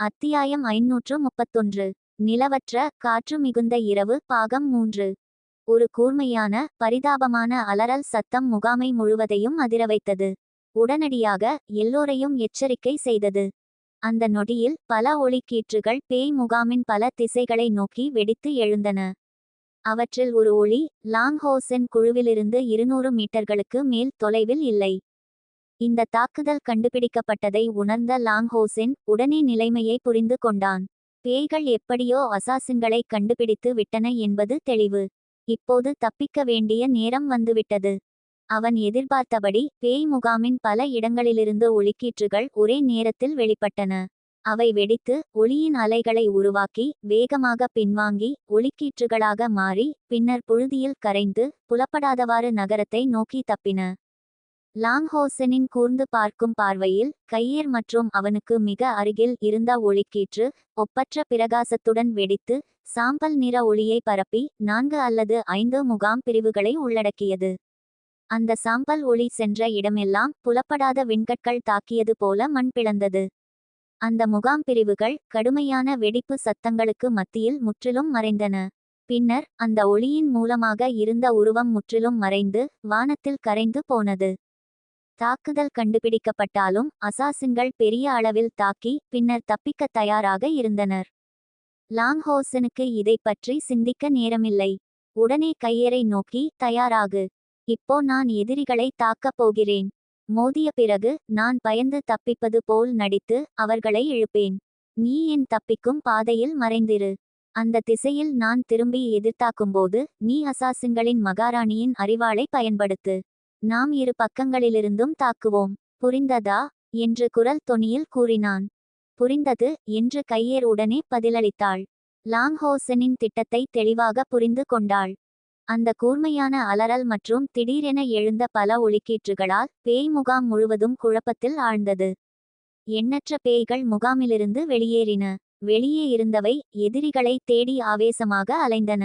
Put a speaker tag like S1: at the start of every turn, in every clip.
S1: அத்தியாயம் ஐநூற்று முப்பத்தொன்று. நிலவற்ற காற்று மிகுந்த இரவு பாகம் மூன்று. ஒரு கூர்மையான பரிதாபமான அலறல் சத்தம் முகாமை முழுவதையும் அதிர வைத்தது. உடனடியாக எல்லோரையும் எச்சரிக்கை செய்தது. அந்த நொடியில் பல ஒளிக்கீற்றுகள் பேய் முகாமின் பல திசைகளை நோக்கி வெடித்து எழுந்தன. அவற்றில் ஒரு ஒளி லாங்ஹோசென் குழுவிலிருந்து இருநூறு மீட்டர்களுக்கு மேல் தொலைவில் இல்லை. இந்த தாக்குதல் கண்டுபிடிக்கப்பட்டதை உணர்ந்த லாங்ஹோசென் உடனே நிலைமையை புரிந்து கொண்டான். பேய்கள் எப்படியோ அசாசின்களை கண்டுபிடித்து விட்டன என்பது தெளிவு. இப்போது தப்பிக்க வேண்டிய நேரம் வந்துவிட்டது. அவன் எதிர்பார்த்தபடி பேய் முகாமின் பல இடங்களிலிருந்து ஒளிக்கீற்றுகள் ஒரே நேரத்தில் வெளிப்பட்டன. அவை வெடித்து ஒளியின் அலைகளை உருவாக்கி வேகமாக பின்வாங்கி ஒளிக்கீற்றுகளாக மாறி பின்னர் புழுதியில் கரைந்து புலப்படாதவாறு நகரத்தை நோக்கி தப்பின. லாங்ஹோசனின் கூர்ந்து பார்க்கும் பார்வையில் கையேர் மற்றும் அவனுக்கு மிக அருகில் இருந்த ஒளிக்கீற்று ஒப்பற்ற பிரகாசத்துடன் வெடித்து சாம்பல் நிற ஒளியை பரப்பி நான்கு அல்லது ஐந்து முகாம் பிரிவுகளை உள்ளடக்கியது. அந்த சாம்பல் ஒளி சென்ற இடமெல்லாம் புலப்படாத விண்கற்கள் தாக்கியது போல மண் பிளந்தது. அந்த முகாம் பிரிவுகள் கடுமையான வெடிப்பு சத்தங்களுக்கு மத்தியில் முற்றிலும் மறைந்தன. பின்னர் அந்த ஒளியின் மூலமாக இருந்த உருவம் முற்றிலும் மறைந்து வானத்தில் கரைந்து போனது. தாக்குதல் கண்டுபிடிக்கப்பட்டாலும் அசாசின்கள் பெரிய அளவில் தாக்கி பின்னர் தப்பிக்க தயாராக இருந்தனர். லாங்ஹோசனுக்கு இதை பற்றி சிந்திக்க நேரமில்லை. உடனே கையரை நோக்கி தயாராகு. இப்போ நான் எதிரிகளை தாக்கப் போகிறேன். மோதிய பிறகு நான் பயந்து தப்பிப்பது போல் நடித்து அவர்களை இழுப்பேன். நீ என் தப்பிக்கும் பாதையில் மறைந்திரு. அந்த திசையில் நான் திரும்பி எதிர்த்தாக்கும்போது நீ அசாசின்களின் மகாராணியின் அறிவாளை பயன்படுத்து. நாம் இரு பக்கங்களிலிருந்தும் தாக்குவோம். புரிந்ததா? என்று குரல் தொனியில் கூறினான். புரிந்தது என்று கையேர் உடனே பதிலளித்தாள். லாங்ஹோசனின் திட்டத்தை தெளிவாக புரிந்து கொண்டாள். அந்த கூர்மையான அலறல் மற்றும் திடீரென எழுந்த பல ஒளிக்கீற்றுகளால் பேய் முகாம் முழுவதும் குழப்பத்தில் ஆழ்ந்தது. எண்ணற்ற பேய்கள் முகாமிலிருந்து வெளியேறின. வெளியே இருந்தவை எதிரிகளை தேடி ஆவேசமாக அலைந்தன.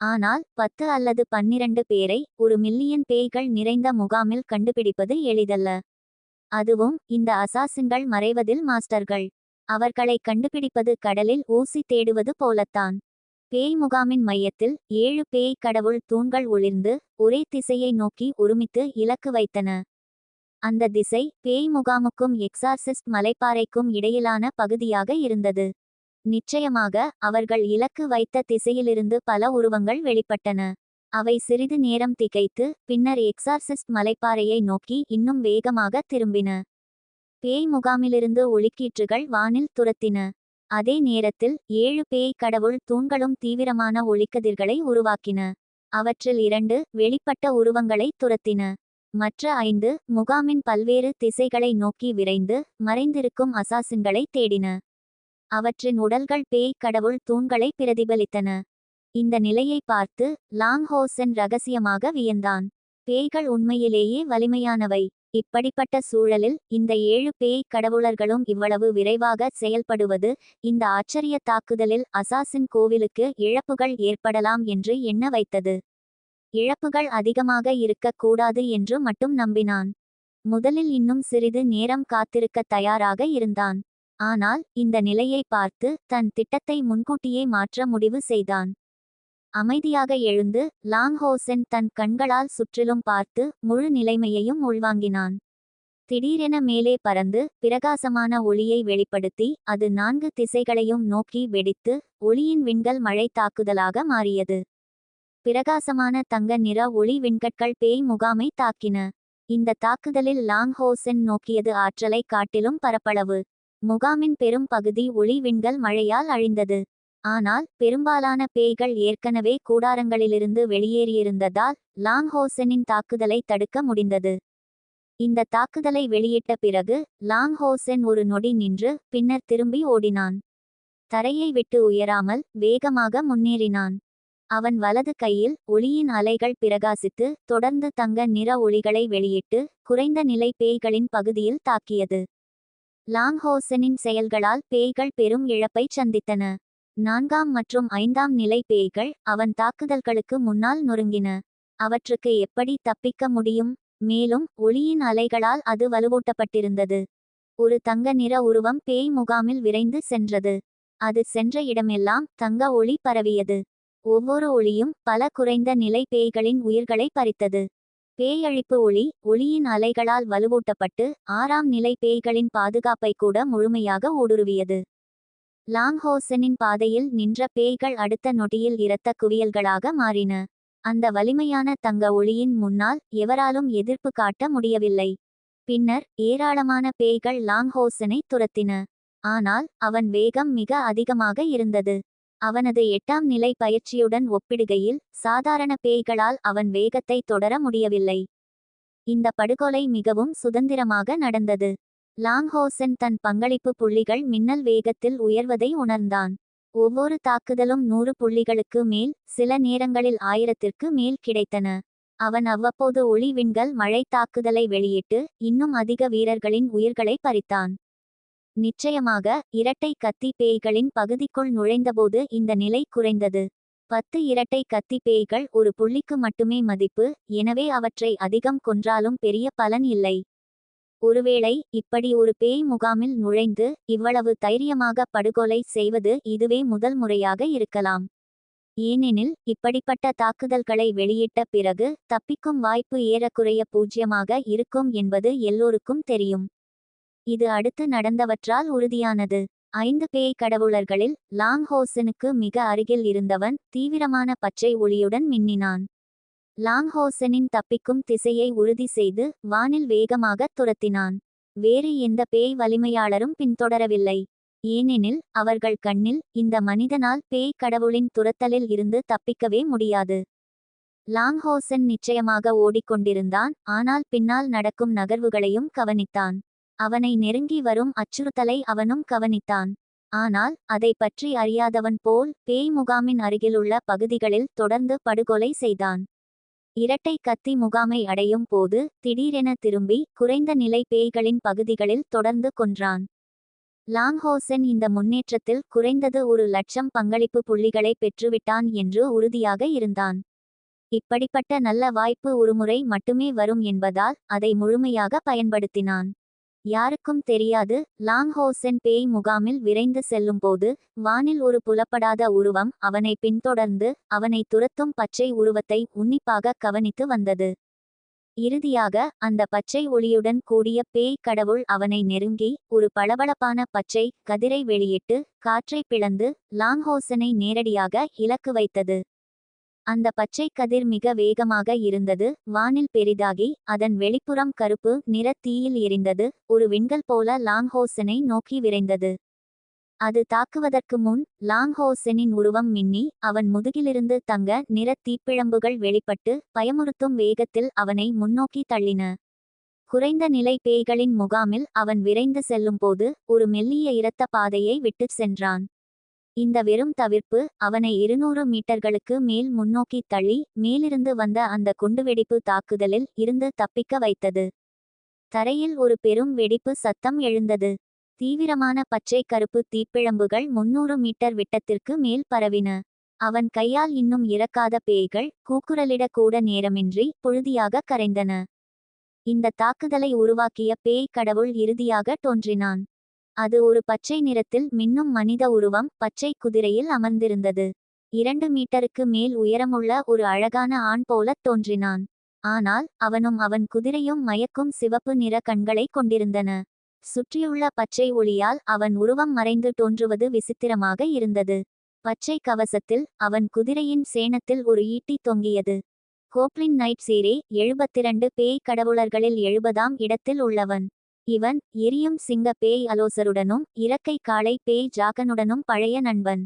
S1: ஆனால் பத்து அல்லது பன்னிரண்டு பேரை ஒரு மில்லியன் பேய்கள் நிறைந்த முகாமில் கண்டுபிடிப்பது எளிதல்ல. அதுவும் இந்த அசாசின்கள் மறைவதில் மாஸ்டர்கள். அவர்களை கண்டுபிடிப்பது கடலில் ஊசி தேடுவது போலத்தான். பேய் முகாமின் மையத்தில் ஏழு பேய் கடவுள் தூண்கள் ஒளிர்ந்து ஒரே திசையை நோக்கி ஒருமித்து இலக்கு வைத்தன. அந்த திசை பேய் முகாமுக்கும் எக்ஸார்சிஸ்ட் மலைப்பாறைக்கும் இடையிலான பகுதியாக இருந்தது. நிச்சயமாக அவர்கள் இலக்கு வைத்த திசையிலிருந்து பல உருவங்கள் வெளிப்பட்டன. அவை சிறிது நேரம் திகைத்து பின்னர் எக்ஸார்சிஸ்ட் மலைப்பாறையை நோக்கி இன்னும் வேகமாக திரும்பின. பேய் முகாமிலிருந்து ஒளிக்கீற்றுகள் வானில் துரத்தின. அதே நேரத்தில் ஏழு பேய் கடவுள் தூண்களும் தீவிரமான ஒளிக்கதிர்களை உருவாக்கின. அவற்றில் இரண்டு வெளிப்பட்ட உருவங்களை துரத்தின. மற்ற ஐந்து முகாமின் பல்வேறு திசைகளை நோக்கி விரைந்து மறைந்திருக்கும் அசாசின்களை தேடின. அவற்றின் உடல்கள் பேய் கடவுள் தூண்களை பிரதிபலித்தன. இந்த நிலையை பார்த்து லாங்ஹோசன் ரகசியமாக வியந்தான். பேய்கள் உண்மையிலேயே வலிமையானவை. இப்படிப்பட்ட சூழலில் இந்த ஏழு பேய் கடவுளர்களும் இவ்வளவு விரைவாக செயல்படுவது இந்த ஆச்சரிய தாக்குதலில் அசாசின் கோவிலுக்கு இழப்புகள் ஏற்படலாம் என்று எண்ண வைத்தது. இழப்புகள் அதிகமாக இருக்கக் கூடாது என்று மட்டும் நம்பினான். முதலில் இன்னும் சிறிது நேரம் காத்திருக்க தயாராக இருந்தான். ஆனால் இந்த நிலையை பார்த்து தன் திட்டத்தை முன்கூட்டியே மாற்ற முடிவு செய்தான். அமைதியாக எழுந்து லாங்ஹோசென் தன் கண்களால் சுற்றிலும் பார்த்து முழு நிலைமையையும் உள்வாங்கினான். திடீரென மேலே பறந்து பிரகாசமான ஒளியை வெளிப்படுத்தி அது நான்கு திசைகளையும் நோக்கி வெடித்து ஒளியின் விண்கள் மழை தாக்குதலாக மாறியது. பிரகாசமான தங்க நிற ஒளி விண்கட்கள் பேய் முகாமை தாக்கின. இந்த தாக்குதலில் லாங்ஹோசென் நோக்கியது ஆற்றலை காட்டிலும் பரப்பளவு. முகாமின் பெரும் பகுதி ஒளிவிண்கள் மழையால் அழிந்தது. ஆனால் பெரும்பாலான பேய்கள் ஏற்கனவே கூடாரங்களிலிருந்து வெளியேறியிருந்ததால் லாங்ஹோசனின் தாக்குதலை தடுக்க முடிந்தது. இந்த தாக்குதலை வெளியிட்ட பிறகு லாங்ஹோசென் ஒரு நொடி நின்று பின்னர் திரும்பி ஓடினான். தரையை விட்டு உயராமல் வேகமாக முன்னேறினான். அவன் வலது கையில் ஒளியின் அலைகள் பிரகாசித்து தொடர்ந்து தங்க நிற ஒளிகளை வெளியிட்டு குறைந்த நிலை பேய்களின் பகுதியில் தாக்கியது. லாங்ஹோசனின் செயல்களால் பேய்கள் பெரும் இழப்பை சந்தித்தன. நான்காம் மற்றும் ஐந்தாம் நிலை பேய்கள் அவன் தாக்குதல்களுக்கு முன்னால் நொறுங்கின. அவற்றுக்கு எப்படி தப்பிக்க முடியும்? மேலும் ஒளியின் அலைகளால் அது வலுவூட்டப்பட்டிருந்தது. ஒரு தங்க நிற உருவம் பேய் முகாமில் விரைந்து சென்றது. அது சென்ற இடமெல்லாம் தங்க ஒளி பரவியது. ஒவ்வொரு ஒளியும் பல குறைந்த நிலை பேய்களின் உயிர்களை பறித்தது. பேயழிப்பு ஒளி ஒளியின் அலைகளால் வலுவூட்டப்பட்டு ஆறாம் நிலை பேய்களின் பாதுகாப்பை கூட முழுமையாக ஊடுருவியது. லாங்ஹோசனின் பாதையில் நின்ற பேய்கள் அடுத்த நொடியில் இரத்த குவியல்களாக மாறின. அந்த வலிமையான தங்க ஒளியின் முன்னால் எவராலும் எதிர்ப்பு காட்ட முடியவில்லை. பின்னர் ஏராளமான பேய்கள் லாங்ஹோசனை துரத்தின. ஆனால் அவன் வேகம் மிக அதிகமாக இருந்தது. அவனது எட்டாம் நிலை பயிற்சியுடன் ஒப்பிடுகையில் சாதாரண பேய்களால் அவன் வேகத்தை தொடர முடியவில்லை. இந்த படுகொலை மிகவும் சுதந்திரமாக நடந்தது. லாங்ஹோசன் தன் பங்களிப்பு புள்ளிகள் மின்னல் வேகத்தில் உயர்வதை உணர்ந்தான். ஒவ்வொரு தாக்குதலும் நூறு புள்ளிகளுக்கு மேல் சில நேரங்களில் ஆயிரத்திற்கு மேல் கிடைத்தன. அவன் அவ்வப்போது ஒளி விண்கள் மழை தாக்குதலை வெளியிட்டு இன்னும் அதிக வீரர்களின் உயிர்களை பறித்தான். நிச்சயமாக இரட்டை கத்தி பேய்களின் பகுதிக்குள் நுழைந்தபோது இந்த நிலை குறைந்தது. பத்து இரட்டை கத்தி பேய்கள் ஒரு புள்ளிக்கு மட்டுமே மதிப்பு எனவே அவற்றை அதிகம் கொன்றாலும் பெரிய பலன் இல்லை. ஒருவேளை இப்படி ஒரு பேய் முகாமில் நுழைந்து இவ்வளவு தைரியமாக படுகொலை செய்வது இதுவே முதல் முறையாக இருக்கலாம். ஏனெனில் இப்படிப்பட்ட தாக்குதல்களை வெளியிட்ட பிறகு தப்பிக்கும் வாய்ப்பு ஏறக்குறைய பூஜ்யமாக இருக்கும் என்பது எல்லோருக்கும் தெரியும். இது அடுத்து நடந்தவற்றால் உறுதியானது. ஐந்து பேய் கடவுளர்களில் லாங் ஹோசனுக்கு மிக அருகில் இருந்தவன் தீவிரமான பச்சை ஒளியுடன் மின்னினான். லாங் ஹோசனின் தப்பிக்கும் திசையை உறுதி செய்து வானில் வேகமாக துரத்தினான். வேறு எந்த பேய் வலிமையாளரும் பின்தொடரவில்லை. ஏனெனில் அவர்கள் கண்ணில் இந்த மனிதனால் பேய் கடவுளின் துரத்தலில் இருந்து தப்பிக்கவே முடியாது. லாங்ஹோசன் நிச்சயமாக ஓடிக்கொண்டிருந்தான் ஆனால் பின்னால் நடக்கும் நகர்வுகளையும் கவனித்தான். அவனை நெருங்கி வரும் அச்சுறுத்தலை அவனும் கவனித்தான். ஆனால் அதை பற்றி அறியாதவன் போல் பேய் முகாமின் அருகிலுள்ள பகுதிகளில் தொடர்ந்து படுகொலை செய்தான். இரட்டை கத்தி முகாமை அடையும் போது திடீரென திரும்பி குறைந்த நிலை பேய்களின் பகுதிகளில் தொடர்ந்து கொன்றான். லாங்ஹோசன் இந்த முன்னேற்றத்தில் குறைந்தது ஒரு லட்சம் பங்களிப்பு புள்ளிகளை பெற்றுவிட்டான் என்று உறுதியாக இருந்தான். இப்படிப்பட்ட நல்ல வாய்ப்பு ஒருமுறை மட்டுமே வரும் என்பதால் அதை முழுமையாக பயன்படுத்தினான். யாருக்கும் தெரியாது. லாங்ஹோசென் பேய் முகாமில் விரைந்து செல்லும்போது வானில் ஒரு புலப்படாத உருவம் அவனை பின்தொடர்ந்து அவனை துரத்தும் பச்சை உருவத்தை உன்னிப்பாக கவனித்து வந்தது. இறுதியாக அந்த பச்சை ஒளியுடன் கூடிய பேய் கடவுள் அவனை நெருங்கி ஒரு பளபளப்பான பச்சை கதிரை வெளியிட்டு காற்றை பிளந்து லாங்ஹோசனை நேரடியாக இலக்கு வைத்தது. அந்த பச்சை கதிர் மிக வேகமாக இருந்தது. வானில் பெரிதாகி அதன் வெளிப்புறம் கருப்பு நிற தீயில் எரிந்தது. ஒரு விண்கல் போல லாங்ஹோசனை நோக்கி விரைந்தது. அது தாக்குவதற்கு முன் லாங்ஹோசனின் உருவம் மின்னி அவன் முதுகிலிருந்து தங்க நிற தீப்பிழம்புகள் வெளிப்பட்டு பயமுறுத்தும் வேகத்தில் அவனை முன்னோக்கி தள்ளின. குறைந்த நிலை பேய்களின் முகாமில் அவன் விரைந்து செல்லும்போது ஒரு மெல்லிய இரத்த பாதையை விட்டுச் சென்றான். இந்த வெறும் தவிர்ப்பு அவனை இருநூறு மீட்டர்களுக்கு மேல் முன்னோக்கி தள்ளி மேலிருந்து வந்த அந்த குண்டுவெடிப்பு தாக்குதலில் இருந்து தப்பிக்க வைத்தது. தரையில் ஒரு பெரும் வெடிப்பு சத்தம் எழுந்தது. தீவிரமான பச்சை கருப்பு தீப்பிழம்புகள் முன்னூறு மீட்டர் விட்டத்திற்கு மேல் பரவின. அவன் கையால் இன்னும் இறக்காத பேய்கள் கூக்குரலிடக்கூட நேரமின்றி புழுதியாக கரைந்தன. இந்த தாக்குதலை உருவாக்கிய பேய் கடவுள் இறுதியாக தோன்றினான். அது ஒரு பச்சை நிறத்தில் மின்னும் மனித உருவம் பச்சை குதிரையில் அமர்ந்திருந்தது. இரண்டு மீட்டருக்கு மேல் உயரமுள்ள ஒரு அழகான ஆண் போலத் தோன்றினான். ஆனால் அவனும் அவன் குதிரையும் மயக்கும் சிவப்பு நிற கண்களை கொண்டிருந்தன. சுற்றியுள்ள பச்சை ஒளியால் அவன் உருவம் மறைந்து தோன்றுவது விசித்திரமாக இருந்தது. பச்சை கவசத்தில் அவன் குதிரையின் சேணத்தில் ஒரு ஈட்டி தொங்கியது. கோப்ளின் நைட் சீரே எழுபத்திரண்டு பேய் கடவுளர்களில் எழுபதாம் இடத்தில் உள்ளவன். இவன் எரியும் சிங்க பேய் அலோசருடனும் இறக்கை காளை பேய் ஜாகனுடனும் பழைய நண்பன்.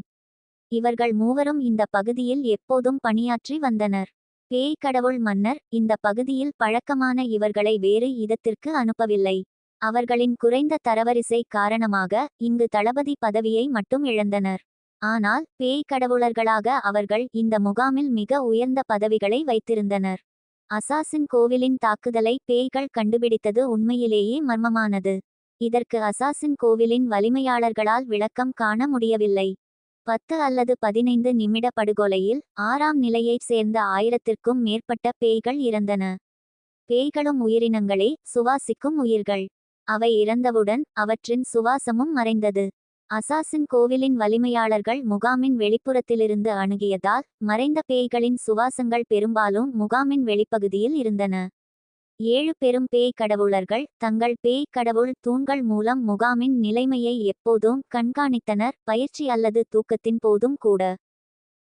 S1: இவர்கள் மூவரும் இந்த பகுதியில் எப்போதும் பணியாற்றி வந்தனர். பேய் கடவுள் மன்னர் இந்த பகுதியில் பழக்கமான இவர்களை வேறு இதத்திற்கு அனுப்பவில்லை. அவர்களின் குறைந்த தரவரிசை காரணமாக இங்கு தளபதி பதவியை மட்டும் இழந்தனர். ஆனால் பேய் கடவுளர்களாக அவர்கள் இந்த முகாமில் மிக உயர்ந்த பதவிகளை வைத்திருந்தனர். அசாசின் கோவிலின் தாக்குதலை பேய்கள் கண்டுபிடித்தது உண்மையிலேயே மர்மமானது. இதற்கு அசாசின் கோவிலின் வலிமையாளர்களால் விளக்கம் காண முடியவில்லை. பத்து அல்லது பதினைந்து நிமிட படுகொலையில் ஆறாம் நிலையைச் சேர்ந்த ஆயிரத்திற்கும் மேற்பட்ட பேய்கள் இறந்தன. பேய்களும் உயிரினங்களே சுவாசிக்கும் உயிர்கள். அவை இறந்தவுடன் அவற்றின் சுவாசமும் மறைந்தது. அசாசின் கோவிலின் வலிமையாளர்கள் முகாமின் வெளிப்புறத்திலிருந்து அணுகியதால் மறைந்த பேய்களின் சுவாசங்கள் பெரும்பாலும் முகாமின் வெளிப்பகுதியில் இருந்தன. ஏழு பெரும் பேய் கடவுளர்கள் தங்கள் பேய் கடவுள் தூண்கள் மூலம் முகாமின் நிலைமையை எப்போதும் கண்காணித்தனர். பயிற்சி அல்லது தூக்கத்தின் போதும் கூட